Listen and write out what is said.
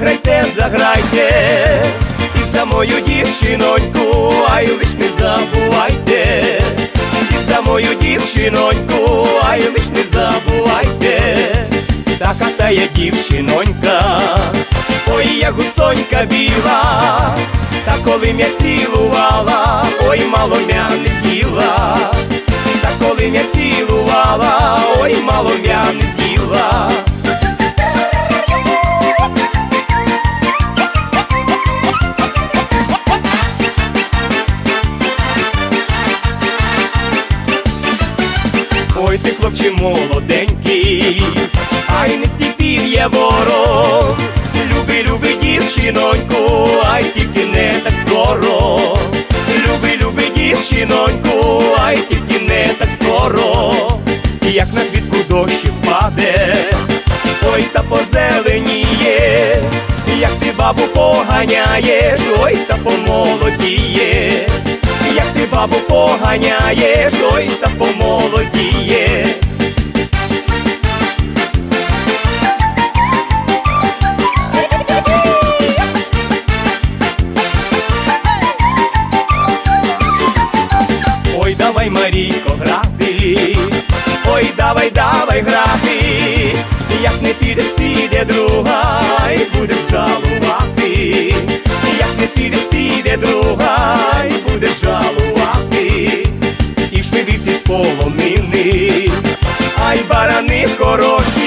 заграйте, заграйте, і за мою дівчиноньку, ай лиш не забувайте, і за мою дівчиноньку, ай лиш не забувайте, така та я дівчинонька, ой, я гусонька біла, та коли м'я цілувала, ой, мало м'я не з'їла, та коли м'я цілувала, ой, мало м'я ти хлопче молоденький, ай не стіпів я ворон. Люби, люби, дівчиноньку, ай тільки не так скоро. Люби, люби, дівчиноньку, ай тільки не так скоро. Як на квітку дощ впаде, ой та позеленіє, як ти бабу поганяєш, ой та помолодіє, бабу поганяєш, ой та помолодіє. Ой, давай, Марійко, грати, ой, давай, давай грати, як не підеш, піде друга, і будеш жалувати, швидиці